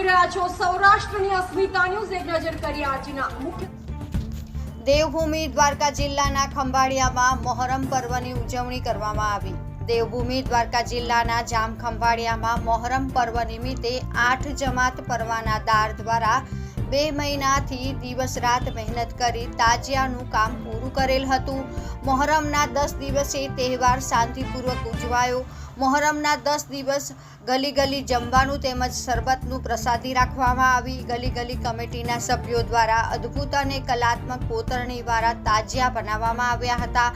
જોઈ રહ્યા છો, સૌરાષ્ટ્રની અસ્મિતા ન્યૂઝ, એક નજર કરી આજના મુખ્ય દેવભૂમિ દ્વારકા જિલ્લાના ખંભાળિયામાં મોહરમ પર્વની ઉજવણી કરવામાં આવી. દેવભૂમિ દ્વારકા જિલ્લાના જામ ખંભાળિયામાં મોહરમ પર્વ નિમિત્તે આઠ જમાત પરવાના દાર દ્વારા બે મહિનાથી દિવસ રાત મહેનત કરી તાજિયાનું કામ પૂરું કરેલ હતું. મહોરમના દસ દિવસે તહેવાર શાંતિપૂર્વક ઉજવાયો. મહોરમના દસ દિવસ ગલી ગલી જમવાનું તેમજ શરબતનું પ્રસાદી રાખવામાં આવી. ગલી ગલી કમિટીના સભ્યો દ્વારા અદ્ભુત અને કલાત્મક કોતરણી દ્વારા તાજિયા બનાવવામાં આવ્યા હતા.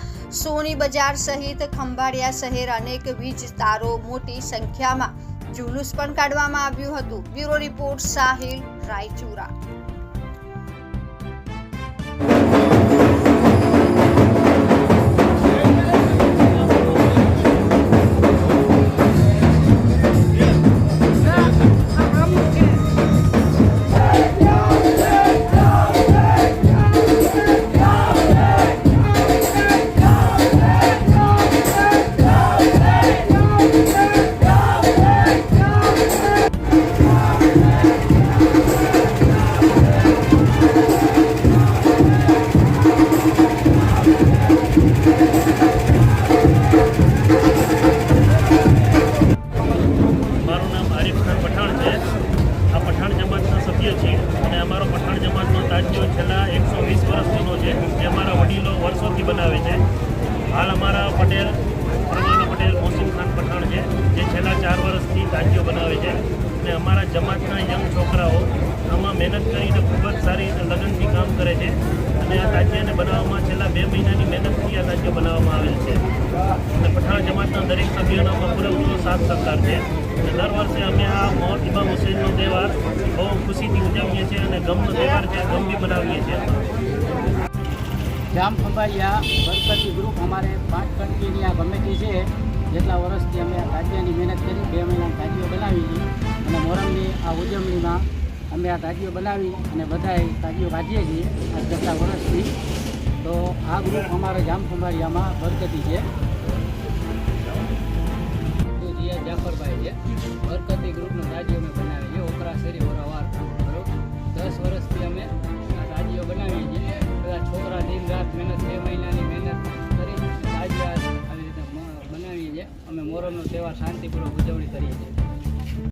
સોની બજાર સહિત ખંભાળિયા શહેર અનેક વીજ તારો મોટી સંખ્યામાં જુલુસ પણ કાઢવામાં આવ્યું હતું. Bureau report Sahil Raichura. મારું નામ આરિફ ખાન પઠાણ છે. આ પઠાણ જમાતના સભ્ય અને અમારો પઠાણ જમાતનો તાજિયો છેલ્લા એકસો વીસ વર્ષ જૂનો છે. જે અમારા વડીલો વર્ષોથી બનાવે છે. હાલ અમારા પટેલ પરમાના પટેલ મોહસિન ખાન પઠાણ છે, જે છેલ્લા ચાર વર્ષથી તાજિયો બનાવે છે. અને અમારા જમાતના યંગ છોકરાઓ આમાં મહેનત કરીને ખૂબ જ સારી રીતે લગનથી કામ કરે છે. અને આ તાજિયાને બનાવવામાં છેલ્લા બે મહિનાની મહેનતથી આ રાજ્ય બનાવવામાં આવેલ છે. અને પઠાણ જમાતના દરેક સભ્યોનો પૂરેપૂરો સાથ સહકાર છે. અને દર વર્ષે અમે આ મોર ઇમામ હુસેનનો તહેવાર બહુ ખુશીથી ઉજવીએ છીએ અને ગમનો તહેવાર છે, ગમ બી બનાવીએ છીએ. જામ ખંભાળિયા ગણપતિ ગ્રુપ અમારે પાંચ કન્ટ્રીની આ કમિટી છે. જેટલા વર્ષથી અમે આ તાજિયાની મહેનત કરી, બે મહિના તાજીઓ બનાવી. અને મોરમની આ ઉજવણીમાં અમે આ તાજીઓ બનાવી અને બધાએ તાજીઓ કાઢીએ છીએ. આ જેટલા વર્ષથી તો આ ગ્રુપ અમારે જામ ખંભાળિયામાં બરકતી છે. જાફરભાઈ છે. બરકતી ગ્રુપનું રાજ્ય અમે બનાવીએ છીએ. ઓપરા શેરી વરાવાર દસ વર્ષથી અમે આ રાજ્યો બનાવીએ છીએ. બધા છોકરા દિન રાત મહેનત, બે મહિનાની મહેનત કરી રાજ્ય આવી રીતે બનાવીએ છીએ. અમે મોરમનો તહેવાર શાંતિપૂર્વક ઉજવણી કરીએ છીએ.